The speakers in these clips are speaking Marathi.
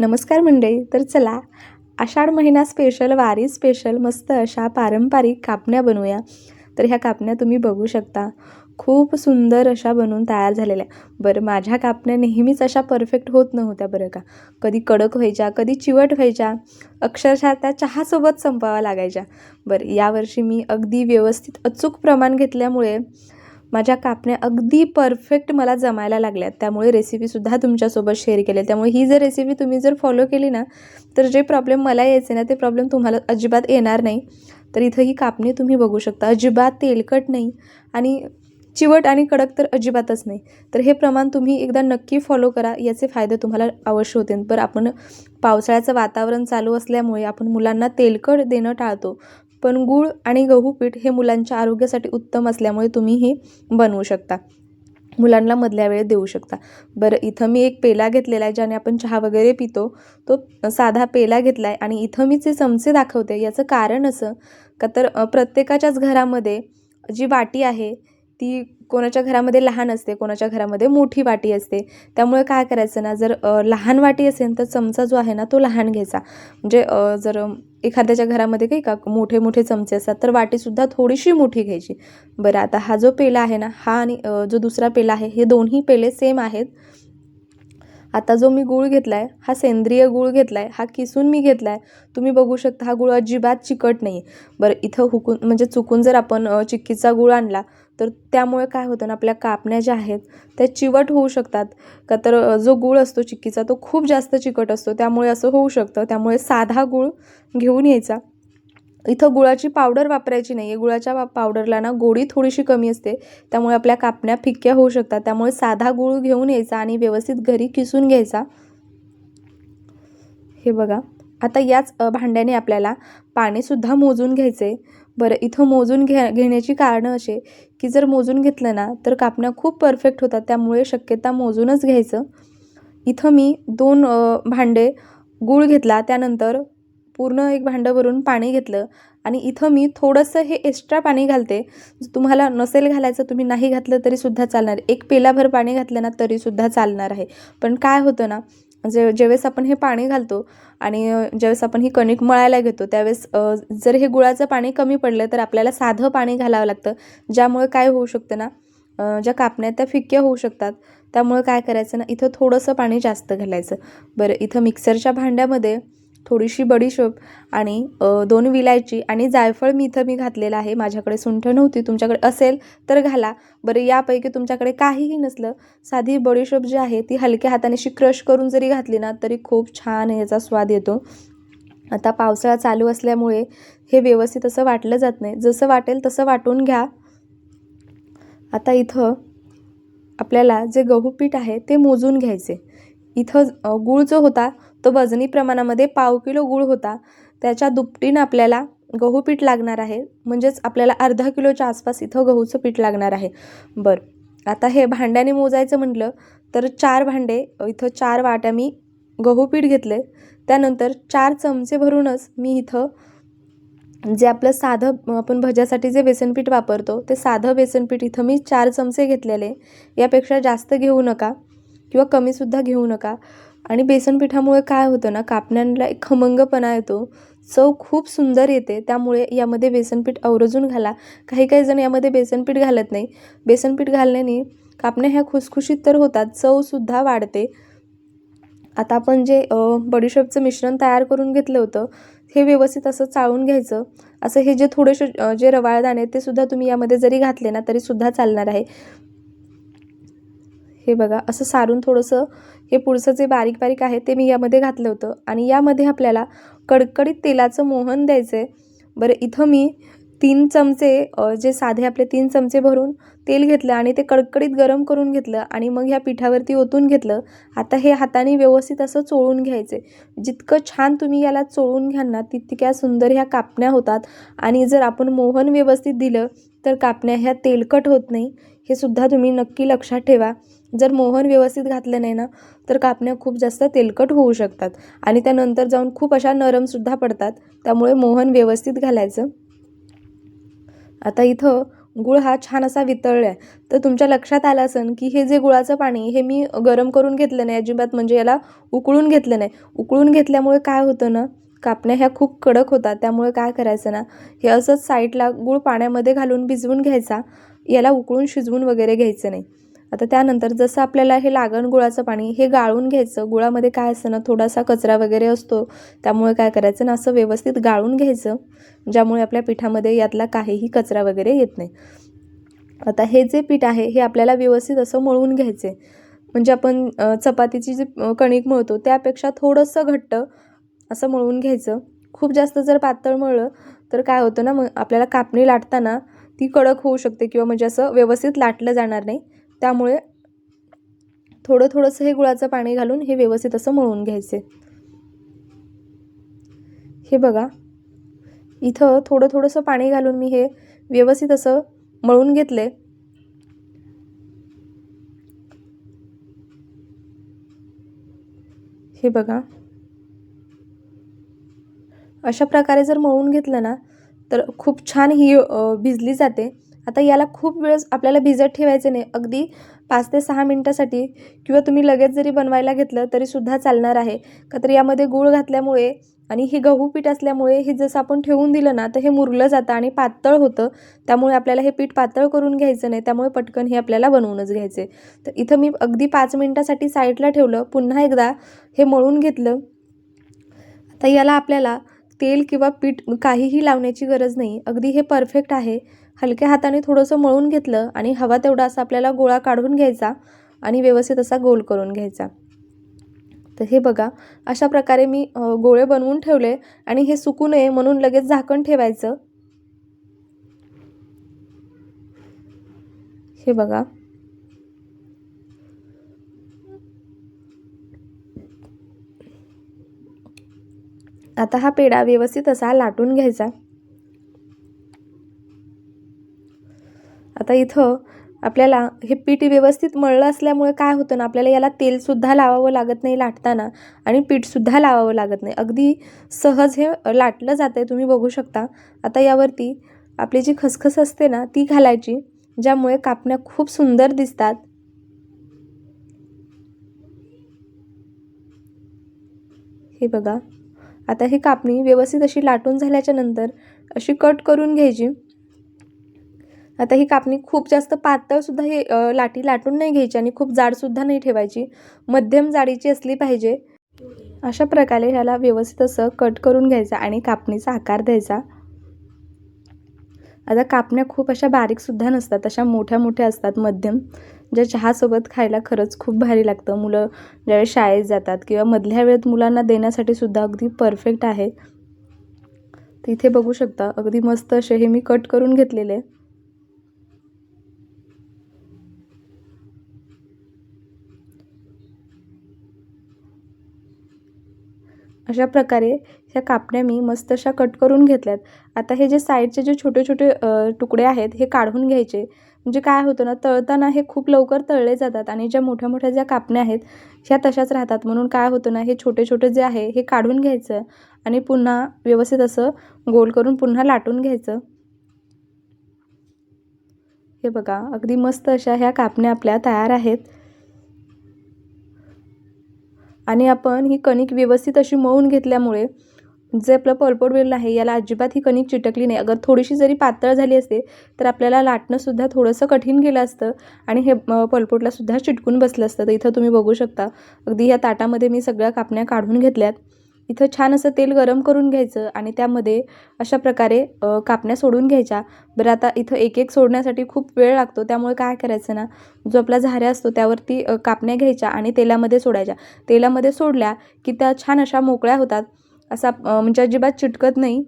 नमस्कार मंडळी तर चला आषाढ महिना स्पेशल वारी स्पेशल मस्त अशा पारंपरिक कापण्या बनवूया. तर ह्या कापण्या तुम्ही बघू शकता. खूप सुंदर अशा बनवून तयार झालेल्या. बरं माझ्या कापण्या नेहमीच अशा परफेक्ट होत नव्हत्या बरं का. कधी कडक व्हायच्या कधी चिवट व्हायच्या अक्षरशः त्या चहासोबत संपावा लागायच्या. बरं यावर्षी मी अगदी व्यवस्थित अचूक प्रमाण घेतल्यामुळे माझ्या कापण्या अगदी परफेक्ट मला जमायला लागल्यात. त्यामुळे रेसिपीसुद्धा तुमच्यासोबत शेअर केले त्यामुळे ही जर रेसिपी तुम्ही जर फॉलो केली ना तर जे प्रॉब्लेम मला यायचे ना ते प्रॉब्लेम तुम्हाला अजिबात येणार नाही. तर इथं ही कापणी तुम्ही बघू शकता. अजिबात तेलकट नाही आणि चिवट आणि कडक तर अजिबातच नाही. तर हे प्रमाण तुम्ही एकदा नक्की फॉलो करा. याचे फायदे तुम्हाला अवश्य होतील. पर आपण पावसाळ्याचं वातावरण चालू असल्यामुळे आपण मुलांना तेलकट देणं टाळतो. पण गूळ आणि गहू पीठ हे मुलांच्या आरोग्यासाठी उत्तम असल्यामुळे तुम्ही हे बनवू शकता. मुलांना मधल्या वेळेत देऊ शकता. बरं इथं मी एक पेला घेतलेला आहे ज्याने आपण चहा वगैरे पितो. तो साधा पेला घेतला आहे आणि इथं मी जे चमचे दाखवते याचं कारण असं का तर प्रत्येकाच्याच घरामध्ये जी वाटी आहे ती कोणाच्या घरामध्ये लहान असते कोणाच्या घरामध्ये मोठी वाटी असते. त्यामुळे काय करायचं ना जर लहान वाटी असेल तर चमचा जो आहे ना तो लहान घ्यायचा. म्हणजे जर एखाद्याच्या घरामध्ये काही का मोठे मोठे चमचे असतात तर वाटीसुद्धा थोडीशी मोठी घ्यायची. बरं आता हा जो पेला आहे ना हा आणि जो दुसरा पेला आहे हे दोन्ही पेले सेम आहेत. आता जो मी गूळ घेतला आहे हा सेंद्रिय गूळ घेतला आहे हा किसून मी घेतला आहे तुम्ही बघू शकता हा गूळ अजिबात चिकट नाही बरं इथं हुकून म्हणजे चुकून जर आपण चिक्कीचा गूळ आणला तर त्यामुळे काय होतं ना आपल्या कापण्या ज्या आहेत त्या चिवट होऊ शकतात. का तर जो गूळ असतो चिक्कीचा तो खूप जास्त चिकट असतो. त्यामुळे असं होऊ शकतं. त्यामुळे साधा गूळ घेऊन यायचा. इथं गुळाची पावडर वापरायची नाही आहे गुळाच्या वा पावडरला ना गोडी थोडीशी कमी असते. त्यामुळे आपल्या कापण्या फिक्क्या होऊ शकतात. त्यामुळे साधा गूळ घेऊन यायचा आणि व्यवस्थित घरी किसून घ्यायचा. हे बघा. आता याच भांड्याने आपल्याला पाणीसुद्धा मोजून घ्यायचे बरं इथं मोजून घ्या घेण्याची कारणं असे की जर मोजून घेतलं ना तर कापण्या खूप परफेक्ट होतात. त्यामुळे शक्यता मोजूनच घ्यायचं. इथं मी दोन भांडे गूळ घेतला. त्यानंतर पूर्ण एक भांडं भरून पाणी घेतलं. आणि इथं मी थोडंसं हे एक्स्ट्रा पाणी घालते. तुम्हाला नसेल घालायचं तुम्ही नाही घातलं तरीसुद्धा चालणार. एक पेलाभर पाणी घातलं ना तरीसुद्धा चालणार आहे. पण काय होतं ना जे ज्यावेळेस आपण हे पाणी घालतो आणि ज्यावेळेस आपण ही कणिक मळायला घेतो त्यावेळेस जर हे गुळाचं पाणी कमी पडलं तर आपल्याला साधं पाणी घालावं लागतं ज्यामुळे काय होऊ शकतं ना ज्या कापण्या त्या फिक्क्या होऊ शकतात. त्यामुळे काय करायचं ना इथं थोडंसं पाणी जास्त घालायचं. बरं इथं मिक्सरच्या भांड्यामध्ये थोडीशी बडीशोप आणि दोन विलायची आणि जायफळ मी इथं मी घातलेलं आहे. माझ्याकडे सुंठ नव्हती. तुमच्याकडे असेल तर घाला. बरं यापैकी तुमच्याकडे काहीही नसलं साधी बडीशोप जी आहे ती हलक्या हाताने अशी क्रश करून जरी घातली ना तरी खूप छान याचा स्वाद येतो. आता पावसाळा चालू असल्यामुळे हे व्यवस्थित असं वाटलं जात नाही. जसं वाटेल तसं वाटून घ्या. आता इथं आपल्याला जे गहू पीठ आहे ते मोजून घ्यायचे. इथं गूळ जो होता तो वजनी प्रमाणामध्ये पाव किलो गूळ होता. त्याच्या दुपटीनं आपल्याला गहू पीठ लागणार आहे. म्हणजेच आपल्याला अर्धा किलोच्या आसपास इथं गहूचं पीठ लागणार आहे. बरं आता हे भांड्याने मोजायचं म्हटलं तर चार भांडे इथं चार वाट्या मी गहू पीठ घेतले त्यानंतर चार चमचे भरूनच मी इथं जे आपलं साधं आपण भज्यासाठी जे बेसनपीठ वापरतो ते साधं बेसनपीठ इथं मी चार चमचे घेतलेले. यापेक्षा जास्त घेऊ नका किंवा कमीसुद्धा घेऊ नका. आणि बेसन पिठामुळे काय होतं ना कापण्यांना एक खमंगपणा येतो. चव खूप सुंदर येते. त्यामुळे यामध्ये बेसनपीठ आवर्जून घाला. काही काही जण यामध्ये बेसनपीठ घालत नाही. बेसनपीठ घालण्याने कापण्या ह्या खुसखुशीत तर होतात. चवसुद्धा वाढते. आता आपण जे बडीशेपचं मिश्रण तयार करून घेतलं होतं हे व्यवस्थित असं चाळून घ्यायचं. असं हे जे थोडेसे जे रवाळ दाणे ते सुद्धा तुम्ही यामध्ये जरी घातले ना तरी सुद्धा चालणार आहे. हे बघा असं सारून थोडंसं हे पुढचं जे बारीक बारीक आहे ते मी यामध्ये घातलं होतं. आणि यामध्ये आपल्याला कडकडीत तेलाचं मोहन द्यायचं आहे बरं इथं मी तीन चमचे जे साधे आपले तीन चमचे भरून तेल घेतलं आणि ते कडकडीत गरम करून घेतलं आणि मग ह्या पिठावरती ओतून घेतलं. आता हे हाताने व्यवस्थित असं चोळून घ्यायचे जितकं छान तुम्ही याला चोळून घ्याल ना तितक्या सुंदर ह्या कापण्या होतात. आणि जर आपण मोहन व्यवस्थित दिलं तर कापण्या ह्या तेलकट होत नाही. हे सुद्धा तुम्ही नक्की लक्षात ठेवा. जर मोहन व्यवस्थित घातलं नाही ना तर कापण्या खूप जास्त तेलकट होऊ शकतात आणि त्यानंतर जाऊन खूप अशा नरमसुद्धा पडतात त्यामुळे मोहन व्यवस्थित घालायचं. आता इथं गुळ हा छान असा वितळला आहे तर तुमच्या लक्षात आलं असेल की हे जे गुळाचं पाणी हे मी गरम करून घेतलं नाही अजिबात म्हणजे याला उकळून घेतलं नाही. उकळून घेतल्यामुळे काय होतं ना कापण्या ह्या खूप कडक होतात त्यामुळे काय करायचं ना हे असंच साईडला गुळ पाण्यामध्ये घालून भिजवून घ्यायचा याला उकळून शिजवून वगैरे घ्यायचं नाही. आता त्यानंतर जसं आपल्याला हे लागण गुळाचं पाणी हे गाळून घ्यायचं गुळामध्ये काय असतं ना थोडासा कचरा वगैरे असतो त्यामुळे काय करायचं ना असं व्यवस्थित गाळून घ्यायचं ज्यामुळे आपल्या पिठामध्ये यातला काहीही कचरा वगैरे येत नाही. आता हे जे पीठ आहे हे आपल्याला व्यवस्थित असं मळून घ्यायचं आहे म्हणजे आपण चपातीची जी कणिक मळतो त्यापेक्षा थोडंसं घट्ट असं मळून घ्यायचं. खूप जास्त जर पातळ मळलं तर काय होतं ना मग आपल्याला कापणी लाटताना ती कडक होऊ शकते किंवा म्हणजे असं व्यवस्थित लाटलं जाणार नाही. त्यामुळे थोडं थोडंसं हे गुळाचं पाणी घालून हे व्यवस्थित असं मळून घ्यायचे. हे बघा. इथं थोडं थोडंसं पाणी घालून मी हे व्यवस्थित असं मळून घेतले. हे बघा. अशा प्रकारे जर मळून घेतलं ना तर खूप छान ही भिजली जाते. आता याला खूप वेळ आपल्याला भिजत ठेवायचं नाही. अगदी पाच ते सहा मिनटासाठी किंवा तुम्ही लगेच जरी बनवायला घेतलं तरीसुद्धा चालणार आहे. का तर यामध्ये गूळ घातल्यामुळे आणि हे गहू पीठ असल्यामुळे हे जसं आपण ठेवून दिलं ना तर हे मुरलं जातं आणि पातळ होतं. त्यामुळे आपल्याला हे पीठ पातळ करून घ्यायचं नाही. त्यामुळे पटकन हे आपल्याला बनवूनच घ्यायचे. तर इथं मी अगदी पाच मिनटासाठी साईडला ठेवलं. पुन्हा एकदा हे मळून घेतलं. आता याला आपल्याला तेल किंवा पीठ काहीही लावण्याची गरज नाही. अगदी हे परफेक्ट आहे. हलक्या हाताने थोडंसं मळून घेतलं आणि हवा तेवढा असा आपल्याला गोळा काढून घ्यायचा आणि व्यवस्थित असा गोल करून घ्यायचा. तर हे बघा अशा प्रकारे मी गोळे बनवून ठेवले आणि हे सुकू नये म्हणून लगेच झाकण ठेवायचं. हे बघा. आता हा पेढा व्यवस्थित असा लाटून घ्यायचा. आता इथं आपल्याला हे पीठ व्यवस्थित मळलं असल्यामुळे काय होतं ना आपल्याला याला तेलसुद्धा लावावं लागत नाही लाटताना आणि पीठसुद्धा लावावं लागत नाही. अगदी सहज हे लाटलं जातं आहे तुम्ही बघू शकता. आता यावरती आपली जी खसखस असते ना ती घालायची ज्यामुळे कापण्या खूप सुंदर दिसतात. हे बघा. आता ही कापणी व्यवस्थित अशी लाटून झाल्याच्यानंतर अशी कट करून घ्यायची. आता ही कापणी खूप जास्त पातळसुद्धा हे लाटी लाटून नाही घ्यायची आणि खूप जाडसुद्धा नाही ठेवायची. मध्यम जाडीची असली पाहिजे. अशा प्रकारे ह्याला व्यवस्थित असं कट करून घ्यायचा आणि कापणीचा आकार द्यायचा. आता कापण्या खूप अशा बारीकसुद्धा नसतात अशा मोठ्या मोठ्या असतात मध्यम. ज्या चहासोबत खायला खरंच खूप भारी लागतं. मुलं ज्यावेळेस शाळेत जातात किंवा मधल्या वेळेत मुलांना देण्यासाठी सुद्धा अगदी परफेक्ट आहे. तिथे इथे बघू शकता अगदी मस्त असे हे मी कट करून घेतलेले. अशा प्रकारे ह्या कापण्या मी मस्त अशा कट करून घेतल्यात. आता हे जे साईडचे जे छोटे छोटे तुकडे आहेत हे काढून घ्यायचे. म्हणजे काय होतं ना तळताना हे खूप लवकर तळले जातात आणि ज्या मोठ्या मोठ्या ज्या कापण्या आहेत ह्या तशाच राहतात. म्हणून काय होतं ना हे छोटे छोटे जे आहे हे काढून घ्यायचं आणि पुन्हा व्यवस्थित असं गोल करून पुन्हा लाटून घ्यायचं. हे बघा अगदी मस्त अशा ह्या कापण्या आपल्या तयार आहेत. आणि आपण ही कणिक व्यवस्थित अशी मळून घेतल्यामुळे जे आपलं पळपोट बेलन आहे याला अजिबात ही कणिक चिटकली नाही. अगर थोडीशी जरी पातळ झाली असते तर आपल्याला लाटणंसुद्धा थोडंसं कठीण गेलं असतं आणि हे पळपोटलासुद्धा चिटकून बसलं असतं. तर इथं तुम्ही बघू शकता. अगदी ह्या ताटामध्ये मी सगळ्या कापण्या काढून घेतल्यात. इथं छान असं तेल गरम करून घ्यायचं आणि त्यामध्ये अशा प्रकारे कापण्या सोडून घ्यायच्या. बरं आता इथं एक एक सोडण्यासाठी खूप वेळ लागतो. त्यामुळे काय करायचं ना जो आपला झाऱ्या असतो त्यावरती कापण्या घ्यायच्या आणि तेलामध्ये सोडायच्या. तेलामध्ये सोडल्या की त्या छान अशा मोकळ्या होतात. असा म्हणजे अजिबात चिटकत नाही.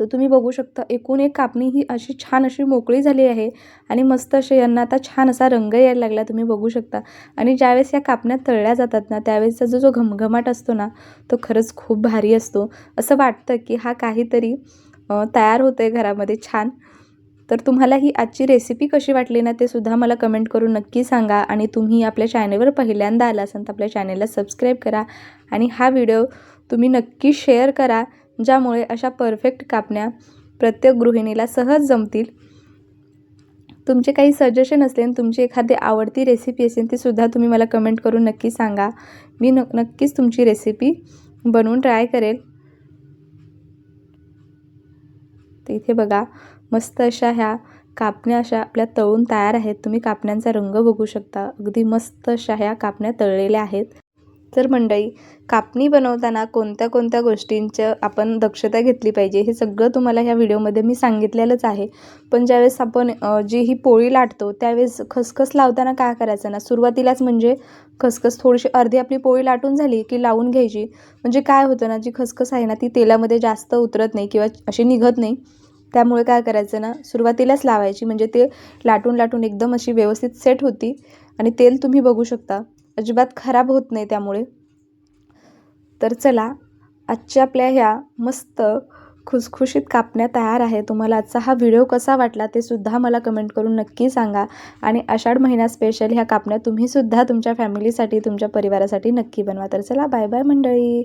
तर तुम्ही बघू शकता एकूण एक कापणी ही अशी छान अशी मोकळी झाली आहे आणि मस्त असे यांना आता छान असा रंग यायला लागला तुम्ही बघू शकता. आणि ज्यावेळेस या कापण्या तळल्या जातात ना त्यावेळेसचा जो जो घमघमाट असतो ना तो खरंच खूप भारी असतो. असं वाटतं की हा काहीतरी तयार होतं आहे घरामध्ये छान. तर तुम्हाला ही आजची रेसिपी कशी वाटली ना ते सुद्धा मला कमेंट करून नक्की सांगा आणि तुम्ही आपल्या चॅनेलवर पहिल्यांदा आला असाल तर आपल्या चॅनेलला सबस्क्राईब करा. आणि हा व्हिडिओ तुम्ही नक्की शेअर करा ज्यामुळे अशा परफेक्ट कापण्या प्रत्येक गृहिणीला सहज जमतील. तुमचे काही सजेशन असतील तुमची एखादी आवडती रेसिपी असेल ती सुद्धा तुम्ही मला कमेंट करून नक्की सांगा. मी न नक्कीच तुमची रेसिपी बनवून ट्राय करेल. तर इथे बघा मस्त अशा ह्या कापण्या अशा आपल्या तळून तयार आहेत. तुम्ही कापण्यांचा रंग बघू शकता. अगदी मस्त अशा ह्या कापण्या तळलेल्या आहेत. तर मंडळी कापणी बनवताना कोणत्या कोणत्या गोष्टींचं आपण दक्षता घेतली पाहिजे हे सगळं तुम्हाला ह्या व्हिडिओमध्ये मी सांगितलेलंच आहे. पण ज्यावेळेस आपण जी ही पोळी लाटतो त्यावेळेस खसखस लावताना काय करायचं ना? सुरुवातीलाच म्हणजे खसखस थोडीशी अर्धी आपली पोळी लाटून झाली की लावून घ्यायची. म्हणजे काय होतं ना जी खसखस आहे ना ती तेलामध्ये जास्त उतरत नाही किंवा अशी निघत नाही. त्यामुळे काय करायचं ना सुरुवातीलाच लावायची. म्हणजे ते लाटून लाटून एकदम अशी व्यवस्थित सेट होती. आणि तेल तुम्ही बघू शकता. अजिबात खराब होत नाही त्यामुळे. तर चला आजच्या आपल्या ह्या मस्त खुसखुशीत कापण्या तयार आहे तुम्हाला आजचा हा व्हिडिओ कसा वाटला ते सुद्धा मला कमेंट करून नक्की सांगा. आणि आषाढ महिना स्पेशल ह्या कापण्या तुम्हीसुद्धा तुमच्या फॅमिलीसाठी तुमच्या परिवारासाठी नक्की बनवा. तर चला बाय बाय मंडळी.